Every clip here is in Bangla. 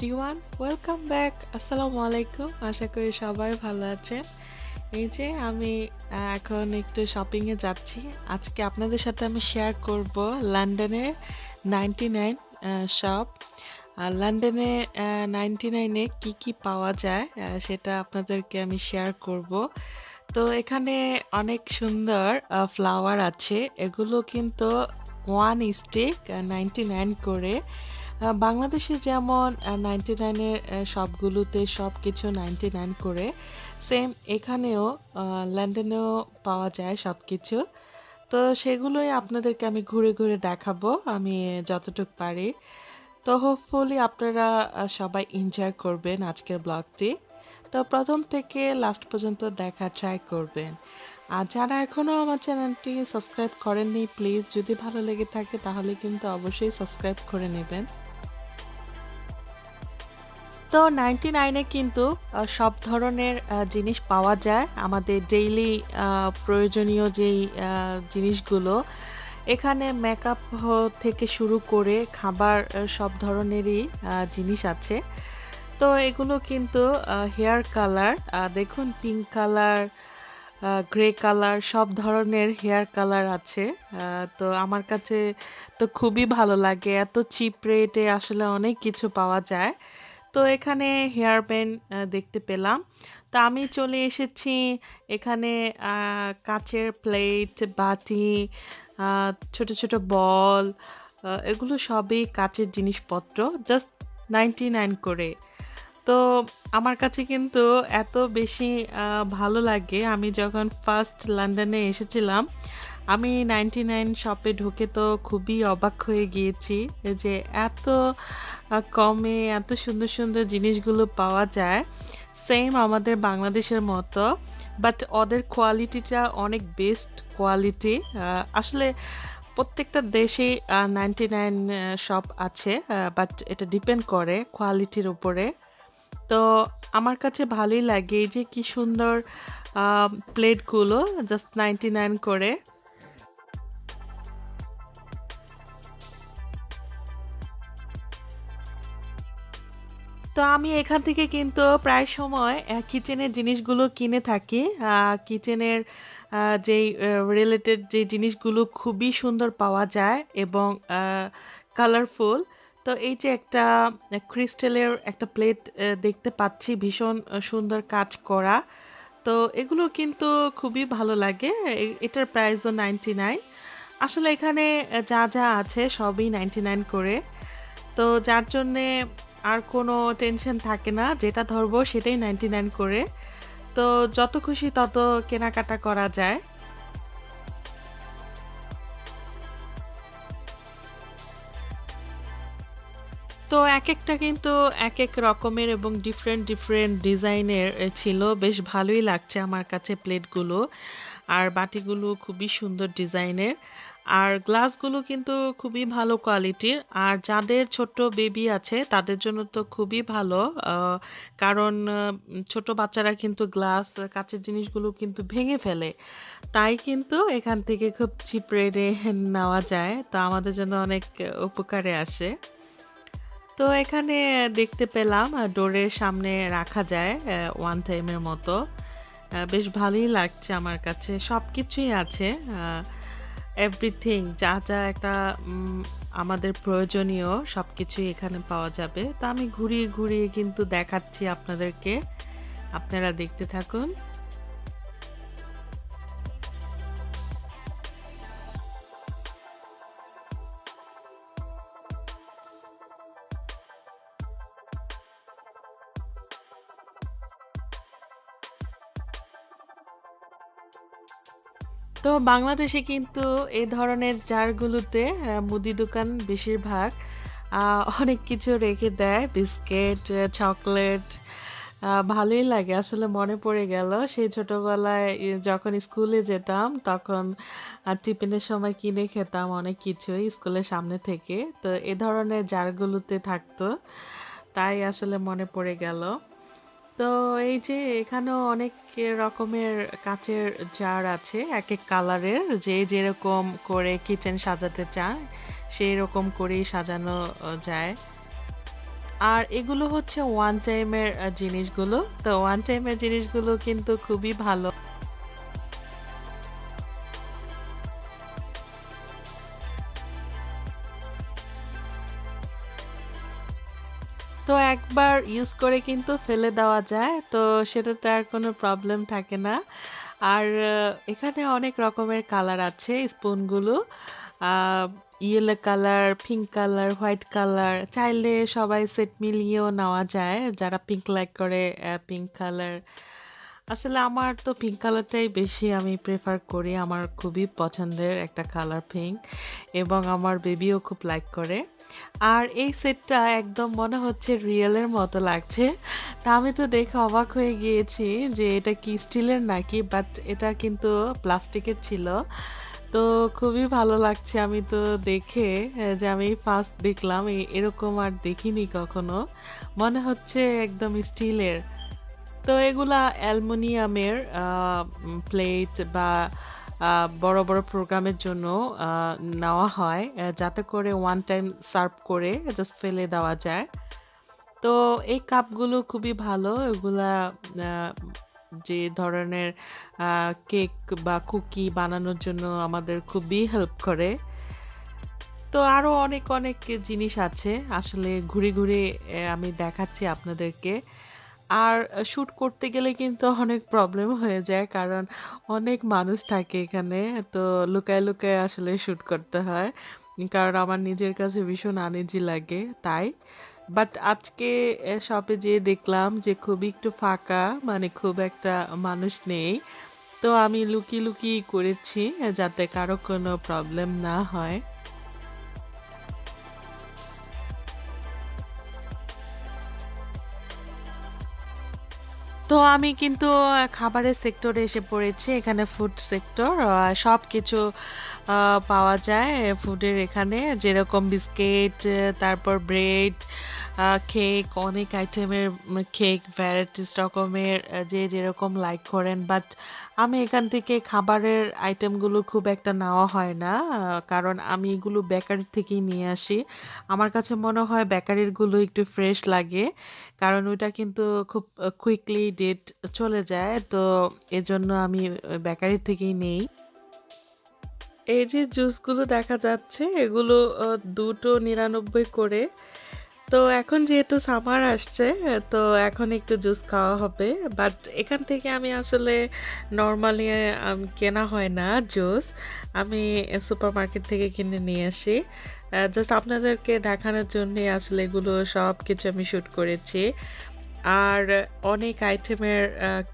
এভরিওয়ান ওয়েলকাম ব্যাক আসসালামু আলাইকুম আশা করি সবাই ভালো আছেন। এই যে আমি এখন একটু শপিংয়ে যাচ্ছি। আজকে আপনাদের সাথে আমি শেয়ার করব লন্ডনে নাইনটি নাইন শপ আর লন্ডনে নাইনটি নাইনে কী কী পাওয়া যায় সেটা আপনাদেরকে আমি শেয়ার করব। তো এখানে অনেক সুন্দর ফ্লাওয়ার আছে। এগুলো কিন্তু ওয়ান স্টিক নাইনটি নাইন করে। বাংলাদেশে যেমন নাইনটি নাইনের সবগুলোতে সব কিছু নাইনটি নাইন করে সেম এখানেও লন্ডনেও পাওয়া যায় সব কিছু তো সেগুলোই আপনাদেরকে আমি ঘুরে ঘুরে দেখাবো, আমি যতটুকু পারি। তো হোপফুলি আপনারা সবাই এনজয় করবেন আজকের ব্লগটি তো প্রথম থেকে লাস্ট পর্যন্ত দেখা ট্রাই করবেন। আর যারা এখনও আমার চ্যানেলটি সাবস্ক্রাইব করেননি প্লিজ যদি ভালো লেগে থাকে তাহলে কিন্তু অবশ্যই সাবস্ক্রাইব করে নেবেন। তো নাইনটি নাইনে কিন্তু সব ধরনের জিনিস পাওয়া যায়। আমাদের ডেইলি প্রয়োজনীয় যেই জিনিসগুলো, এখানে মেকআপ থেকে শুরু করে খাবার সব ধরনেরই জিনিস আছে। তো এগুলো কিন্তু হেয়ার কালার দেখুন পিঙ্ক কালার গ্রে কালার, সব ধরনের হেয়ার কালার আছে। তো আমার কাছে তো খুবই ভালো লাগে। এত চিপ রেটে আসলে অনেক কিছু পাওয়া যায়। তো এখানে হেয়ার ব্যান্ড দেখতে পেলাম। তো আমি চলে এসেছি এখানে কাচের প্লেট, বাটি ছোট ছোট বল এগুলো সবই কাচের জিনিসপত্র জাস্ট নাইনটি নাইন করে। তো আমার কাছে কিন্তু এত বেশি ভালো লাগে। আমি যখন ফার্স্ট লন্ডনে এসেছিলাম আমি নাইনটি নাইন শপে ঢুকে তো খুবই অবাক হয়ে গিয়েছি যে এত কমে এত সুন্দর সুন্দর জিনিসগুলো পাওয়া যায়। সেম আমাদের বাংলাদেশের মতো বাট ওদের কোয়ালিটিটা অনেক বেস্ট কোয়ালিটি আসলে প্রত্যেকটা দেশেই নাইনটি নাইন শপ আছে বাট এটা ডিপেন্ড করে কোয়ালিটির উপরে। তো আমার কাছে ভালোই লাগে এই যে কি সুন্দর প্লেটগুলো জাস্ট নাইনটি নাইন করে। তো আমি এখান থেকে কিন্তু প্রায় সময় কিচেনের জিনিসগুলো কিনে থাকি। কিচেনের যেই রিলেটেড যে জিনিসগুলো খুবই সুন্দর পাওয়া যায় এবং কালারফুল তো এই যে একটা ক্রিস্টালের একটা প্লেট দেখতে পাচ্ছি ভীষণ সুন্দর কাজ করা। তো এগুলো কিন্তু খুবই ভালো লাগে। এটার প্রাইসও নাইনটি নাইন আসলে এখানে যা যা আছে সবই নাইনটি নাইন করে। তো যার জন্যে আর কোনো টেনশন থাকে না। যেটা ধরবো সেটাই নাইনটি নাইন করে। তো যত খুশি তত কেনাকাটা করা যায়। তো এক একটা কিন্তু এক এক রকমের এবং ডিফারেন্ট ডিফারেন্ট ডিজাইনের ছিল। বেশ ভালোই লাগছে আমার কাছে প্লেটগুলো আর বাটিগুলো খুবই সুন্দর ডিজাইনের। আর গ্লাসগুলো কিন্তু খুবই ভালো কোয়ালিটির। আর যাদের ছোট বেবি আছে, তাদের জন্য তো খুবই ভালো। কারণ ছোট বাচ্চারা কিন্তু গ্লাস, কাচের জিনিসগুলো কিন্তু ভেঙে ফেলে। তাই কিন্তু এখান থেকে খুব চিপ রেটে নেওয়া যায়। তো আমাদের জন্য অনেক উপকারে আসে। তো এখানে দেখতে পেলাম ডোরের সামনে রাখা যায় ওয়ান টাইমের মতো। বেশ ভালোই লাগছে আমার কাছে। সব কিছুই আছে এভরিথিং যা যা একটা আমাদের প্রয়োজনীয় সব কিছুই এখানে পাওয়া যাবে। তা আমি ঘুরিয়ে ঘুরিয়ে কিন্তু দেখাচ্ছি আপনাদেরকে। আপনারা দেখতে থাকুন। বাংলাদেশে কিন্তু এই ধরনের জারগুলোতে মুদি দোকান বেশিরভাগ অনেক কিছু রেখে দেয়। বিস্কিট চকলেট ভালোই লাগে। আসলে মনে পড়ে গেল, সেই ছোটোবেলায় যখন স্কুলে যেতাম, তখন টিফিনের সময় কিনে খেতাম অনেক কিছুই স্কুলের সামনে থেকে। তো এ ধরনের জারগুলোতে থাকতো, তাই আসলে মনে পড়ে গেল। তো এই যে এখানেও অনেক রকমের কাচের জার আছে এক এক কালারের যে যেরকম করে কিচেন সাজাতে চায়, সেই রকম করেই সাজানো যায় আর এগুলো হচ্ছে ওয়ান টাইমের জিনিসগুলো। তো ওয়ান টাইমের জিনিসগুলো কিন্তু খুবই ভালো। ইউজ করে কিন্তু ফেলে দেওয়া যায়। তো সেটাতে আর কোনো প্রবলেম থাকে না। আর এখানে অনেক রকমের কালার আছে স্পুনগুলো। Yellow colour, pink colour, white colour চাইলে সবাই সেট মিলিয়েও নেওয়া যায়। যারা পিঙ্ক লাইক করে পিঙ্ক কালার। আসলে আমার তো পিঙ্ক কালারটাই বেশি আমি প্রেফার করি। আমার খুবই পছন্দের একটা কালার পিঙ্ক এবং আমার বেবিও খুব লাইক করে। আর এই সেটটা একদম মনে হচ্ছে রিয়েলের মতো লাগছে। তা আমি তো দেখে অবাক হয়ে গিয়েছি যে এটা কি স্টিলের নাকি? বাট এটা কিন্তু প্লাস্টিকের ছিল। তো খুবই ভালো লাগছে আমি তো দেখে যে আমি ফার্স্ট দেখলাম এরকম আর দেখিনি কখনো। মনে হচ্ছে একদম স্টিলের। তো এগুলা অ্যালুমিনিয়ামের প্লেট বা বড়, বড় প্রোগ্রামের জন্য নেওয়া হয়। যাতে করে ওয়ান টাইম সার্ভ করে জাস্ট ফেলে দেওয়া যায়। তো এই কাপগুলো খুবই ভালো। এগুলা যে ধরনের কেক বা কুকি বানানোর জন্য আমাদের খুবই হেল্প করে। তো আরও অনেক, অনেক জিনিস আছে। আসলে ঘুরে, ঘুরে আমি দেখাচ্ছি আপনাদেরকে। আর শ্যুট করতে গেলে কিন্তু অনেক প্রবলেম হয়ে যায়। কারণ অনেক মানুষ থাকে এখানে। তো লুকায়, লুকায় আসলে শ্যুট করতে হয়। কারণ আমার নিজের কাছে ভীষণ আনইজি লাগে তাই। বাট আজকে শপে যেয়ে দেখলাম যে খুবই একটু ফাঁকা মানে খুব একটা মানুষ নেই। তো আমি লুকিয়ে, লুকিয়ে করেছি যাতে কারও কোনো প্রবলেম না হয়। তো আমি কিন্তু খাবারের সেক্টরে এসে পড়েছি। এখানে ফুড সেক্টর। সব কিছু পাওয়া যায় ফুডের এখানে। যেরকম বিস্কিট, তারপর ব্রেড, কেক অনেক আইটেমের কেক ভ্যারাইটিস রকমের যে যেরকম লাইক করেন। বাট আমি এখান থেকে খাবারের আইটেমগুলো খুব একটা নেওয়া হয় না। কারণ আমি এগুলো বেকারি থেকেই নিয়ে আসি। আমার কাছে মনে হয় বেকারিরগুলো একটু ফ্রেশ লাগে। কারণ ওইটা কিন্তু খুব কুইকলি ডেট চলে যায়। তো এজন্য আমি বেকারি থেকেই নেই। এই যে জুসগুলো দেখা যাচ্ছে, এগুলো অ ৳২.৯৯ করে। তো এখন যেহেতু সামার আসছে তো এখন একটু জুস খাওয়া হবে। বাট এখান থেকে আমি আসলে নর্মালি কেনা হয় না জুস। আমি সুপার মার্কেট থেকে কিনে নিয়ে আসি। জাস্ট আপনাদেরকে দেখানোর জন্যই আসলে এগুলো সব কিছু আমি শ্যুট করেছি। আর অনেক আইটেমের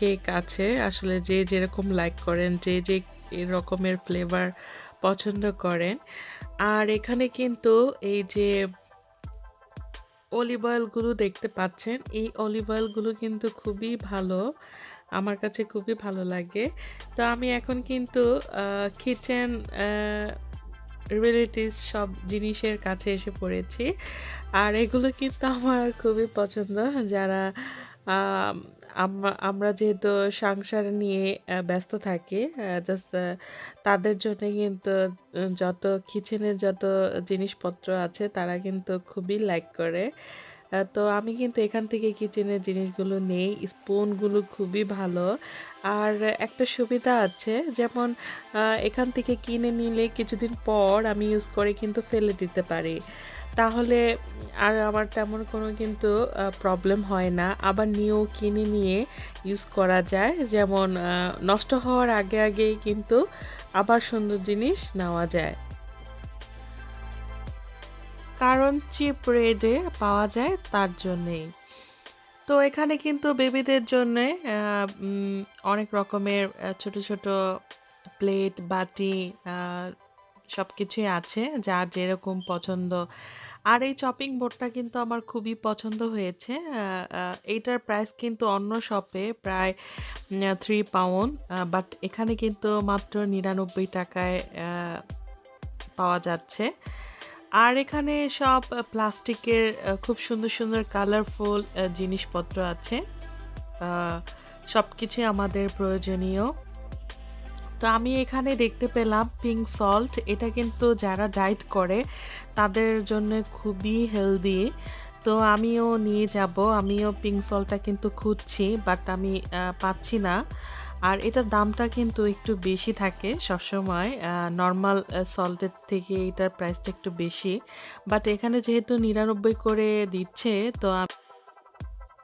কেক আছে। আসলে যে যেরকম লাইক করেন, যে যে রকমের ফ্লেভার পছন্দ করেন। আর এখানে কিন্তু এই যে অলিভ অয়েলগুলো দেখতে পাচ্ছেন। এই অলিভ অয়েলগুলো কিন্তু খুবই ভালো। আমার কাছে খুবই ভালো লাগে। তো আমি এখন কিন্তু কিচেন রিলেটিভস সব জিনিসের কাছে এসে পড়েছি। আর এগুলো কিন্তু আমার খুবই পছন্দ। যারা আমরা যেহেতু সংসার নিয়ে ব্যস্ত থাকি জাস্ট তাদের জন্যে কিন্তু যত কিচেনের যত জিনিসপত্র আছে, তারা কিন্তু খুবই লাইক করে। তো আমি কিন্তু এখান থেকে কিচেনের জিনিসগুলো নেই। স্পুনগুলো খুবই ভালো। আর একটা সুবিধা আছে, যেমন এখান থেকে কিনে নিলে কিছুদিন পর আমি ইউজ করে কিন্তু ফেলে দিতে পারি। তাহলে আর আমার তেমন কোনো কিন্তু প্রবলেম হয় না। আবার নিউ কিনে নিয়ে ইউজ করা যায়। যেমন নষ্ট হওয়ার আগে, আগেই কিন্তু আবার সুন্দর জিনিস নেওয়া যায়। কারণ চিপ রেডে পাওয়া যায় তার জন্যেই। তো এখানে কিন্তু বেবিদের জন্যে অনেক রকমের ছোট, ছোট প্লেট, বাটি আ সবকিছুই আছে। যার যেরকম পছন্দ। আর এই চপিং বোর্ডটা কিন্তু আমার খুবই পছন্দ হয়েছে। এইটার প্রাইস কিন্তু অন্য শপে প্রায় থ্রি পাউন্ড। বাট এখানে কিন্তু মাত্র ৳৯৯ য় আ পাওয়া যাচ্ছে। আর এখানে সব প্লাস্টিকের খুব সুন্দর, সুন্দর কালারফুল জিনিসপত্র আছে। আ সবকিছুই আমাদের প্রয়োজনীয়। তো আমি এখানে দেখতে পেলাম পিঙ্ক সল্ট। এটা কিন্তু যারা ডায়েট করে, তাদের জন্যে খুবই হেলদি। তো আমিও নিয়ে যাব, আমিও পিঙ্ক সল্টটা কিন্তু খুঁজছি বাট আমি পাচ্ছি না আর এটার দামটা কিন্তু একটু বেশি থাকে সবসময় নর্মাল সল্টের থেকে এটার প্রাইসটা একটু বেশি বাট এখানে যেহেতু নিরানব্বই করে দিচ্ছে, তো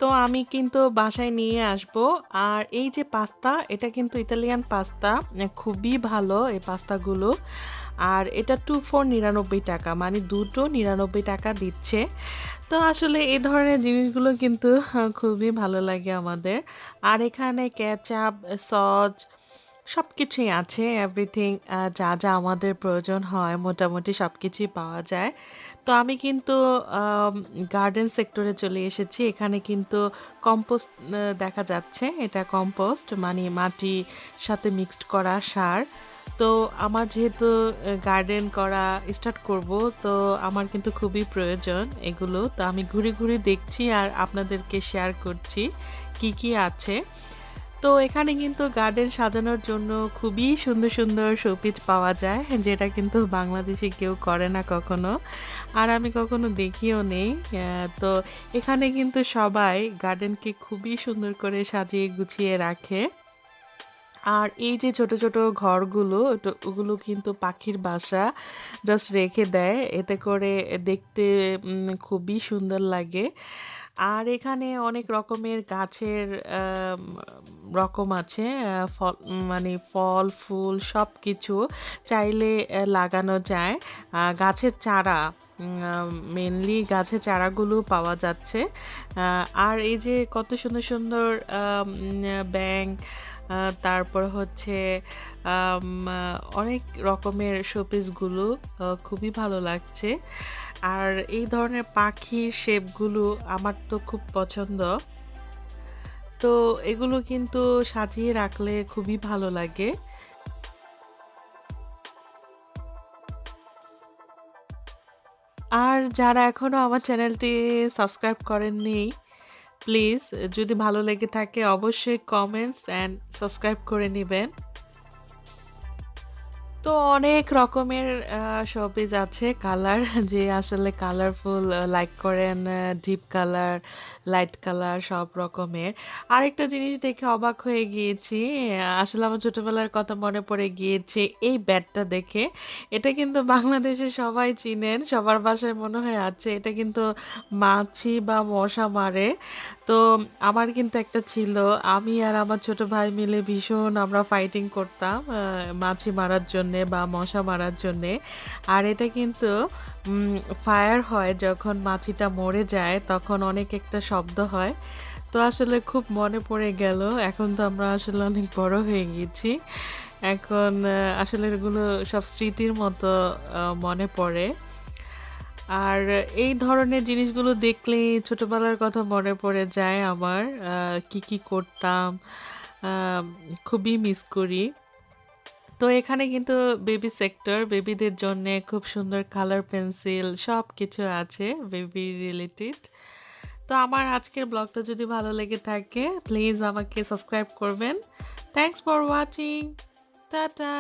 তো আমি কিন্তু বাসায় নিয়ে আসব। আর এই যে পাস্তা, এটা কিন্তু ইতালিয়ান পাস্তা খুবই ভালো এই পাস্তাগুলো। আর এটা টু ফোর নিরানব্বই টাকা মানে দুটো নিরানব্বই টাকা দিচ্ছে। তো আসলে এই ধরনের জিনিসগুলো কিন্তু খুবই ভালো লাগে আমাদের। আর এখানে ক্যাচআপ সস সব কিছুই আছে এভরিথিং যা যা আমাদের প্রয়োজন হয়, মোটামুটি সব কিছুই পাওয়া যায়। তো আমি কিন্তু গার্ডেন সেক্টরে চলে এসেছি। এখানে কিন্তু কম্পোস্ট দেখা যাচ্ছে। এটা কম্পোস্ট মানে মাটি সাথে মিক্সড করা সার। তো আমার যেহেতু গার্ডেন করা স্টার্ট করব, তো আমার কিন্তু খুবই প্রয়োজন এগুলো। তো আমি ঘুরে ঘুরে দেখছি আর আপনাদেরকে শেয়ার করছি কি কি আছে। তো এখানে কিন্তু গার্ডেন সাজানোর জন্য খুবই সুন্দর সুন্দর শোপিস পাওয়া যায়, যেটা কিন্তু বাংলাদেশে কেউ করে না কখনো। আর আমি কখনো দেখিও নেই তো এখানে কিন্তু সবাই গার্ডেনকে খুবই সুন্দর করে সাজিয়ে গুছিয়ে রাখে। আর এই যে ছোট ছোট ঘরগুলো ওগুলো কিন্তু পাখির বাসা জাস্ট রেখে দেয়, এতে করে দেখতে খুবই সুন্দর লাগে। আর এখানে অনেক রকমের গাছের রকম আছে ফল মানে ফল, ফুল সব কিছু চাইলে লাগানো যায়। গাছের চারা মেনলি গাছের চারাগুলো পাওয়া যাচ্ছে। আর এই যে কত সুন্দর সুন্দর ব্যাংক তারপর হচ্ছে অনেক রকমের শোপিসগুলো খুবই ভালো লাগছে। আর এই ধরনের পাখির শেপগুলো আমার তো খুব পছন্দ। তো এগুলো কিন্তু সাজিয়ে রাখলে খুবই ভালো লাগে। আর যারা এখনও আমার চ্যানেলটি সাবস্ক্রাইব করেননি প্লিজ, যদি ভালো লেগে থাকে অবশ্যই কমেন্টস অ্যান্ড সাবস্ক্রাইব করে নেবেন। তো অনেক রকমের শপিজ আছে। কালার যে আসলে কালারফুল লাইক করেন ডিপ কালার লাইট কালার সব রকমের। আরেকটা জিনিস দেখে অবাক হয়ে গিয়েছি, আসলে আমার ছোটবেলার কথা মনে পড়ে গিয়েছে, এই ব্যাটটা দেখে। এটা কিন্তু বাংলাদেশে সবাই চিনেন, সবার বাসায় মনে হয় আছে। এটা কিন্তু মাছি বা মশা মারে। তো আমার কিন্তু একটা ছিল, আমি আর আমার ছোট ভাই মিলে ভীষণ আমরা ফাইটিং করতাম মাছি মারার জন্যে বা মশা মারার জন্যে। আর এটা কিন্তু ফায়ার হয়, যখন মাছিটা মরে যায়, তখন অনেক একটা শব্দ হয়। তো আসলে খুব মনে পড়ে গেল, এখন তো আমরা আসলে অনেক বড় হয়ে গেছি। এখন আসলে এগুলো সব স্মৃতির মতো মনে পড়ে। আর এই ধরনের জিনিসগুলো দেখলেই ছোটোবেলার কথা মনে পড়ে যায় আমার কি কি করতাম খুবই মিস করি। তো এখানে কিন্তু বেবি সেক্টর, বেবিদের জন্য খুব সুন্দর কালার পেন্সিল সব কিছু আছে, বেবি রিলেটেড। তো আমার আজকের ব্লগটা যদি ভালো লেগে থাকে প্লিজ আমাকে সাবস্ক্রাইব করবেন। Thanks for watching tata.